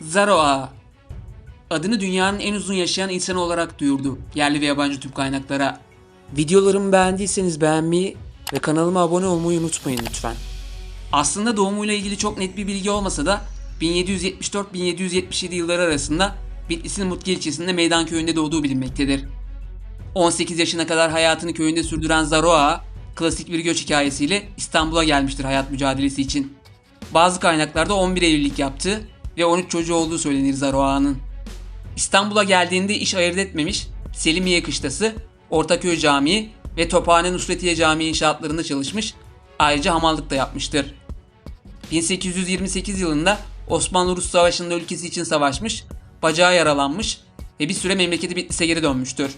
Zaro Ağa Adını dünyanın en uzun yaşayan insanı olarak duyurdu yerli ve yabancı tüm kaynaklara. Videolarımı beğendiyseniz beğenmeyi ve kanalıma abone olmayı unutmayın lütfen. Aslında doğumuyla ilgili çok net bir bilgi olmasa da 1774-1777 yılları arasında Bitlis'in Mutlu ilçesinde Meydan Köyü'nde doğduğu bilinmektedir. 18 yaşına kadar hayatını köyünde sürdüren Zaro Ağa, klasik bir göç hikayesiyle İstanbul'a gelmiştir hayat mücadelesi için. Bazı kaynaklarda 11 evlilik yaptığı ve 13 çocuğu olduğu söylenir Zaro Ağa'nın. İstanbul'a geldiğinde iş ayırt etmemiş, Selimiye Kışlası, Ortaköy Camii ve Tophane Nusretiye Camii inşaatlarında çalışmış, ayrıca hamallık da yapmıştır. 1828 yılında Osmanlı-Rus Savaşı'nda ülkesi için savaşmış, bacağı yaralanmış ve bir süre memleketi Bitlis'e geri dönmüştür.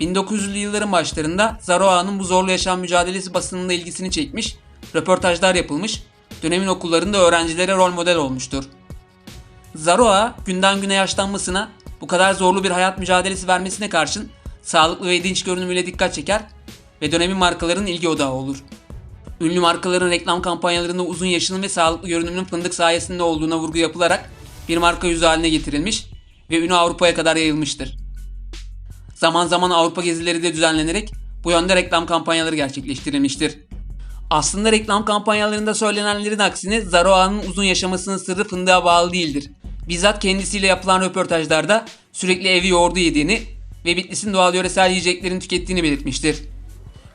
1900'lü yılların başlarında Zaro Ağa'nın bu zorlu yaşam mücadelesi basınında ilgisini çekmiş, röportajlar yapılmış, dönemin okullarında öğrencilere rol model olmuştur. Zaro Ağa günden güne yaşlanmasına, bu kadar zorlu bir hayat mücadelesi vermesine karşın sağlıklı ve dinç görünümüyle dikkat çeker ve dönemin markaların ilgi odağı olur. Ünlü markaların reklam kampanyalarında uzun yaşının ve sağlıklı görünümünün fındık sayesinde olduğuna vurgu yapılarak bir marka yüzü haline getirilmiş ve ünü Avrupa'ya kadar yayılmıştır. Zaman zaman Avrupa gezileri de düzenlenerek bu yönde reklam kampanyaları gerçekleştirilmiştir. Aslında reklam kampanyalarında söylenenlerin aksine Zaro Ağa'nın uzun yaşamasının sırrı fındığa bağlı değildir. Bizzat kendisiyle yapılan röportajlarda sürekli evi yoğurdu yediğini ve Bitlis'in doğal yöresel yiyeceklerini tükettiğini belirtmiştir.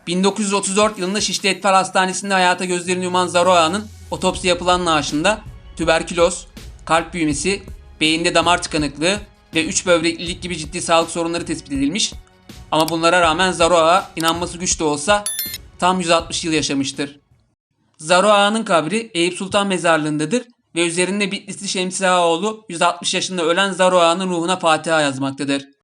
1934 yılında Şişli Etfal Hastanesi'nde hayata gözlerini yuman Zaro Ağa'nın otopsi yapılan naaşında tüberküloz, kalp büyümesi, beyinde damar tıkanıklığı ve 3 böbreklilik gibi ciddi sağlık sorunları tespit edilmiş. Ama bunlara rağmen Zaro Ağa inanması güç de olsa tam 160 yıl yaşamıştır. Zaro Ağa'nın kabri Eyüp Sultan Mezarlığı'ndadır ve üzerinde Bitlisli Şemsi Ağaoğlu 160 yaşında ölen Zaro ruhuna Fatiha yazmaktadır.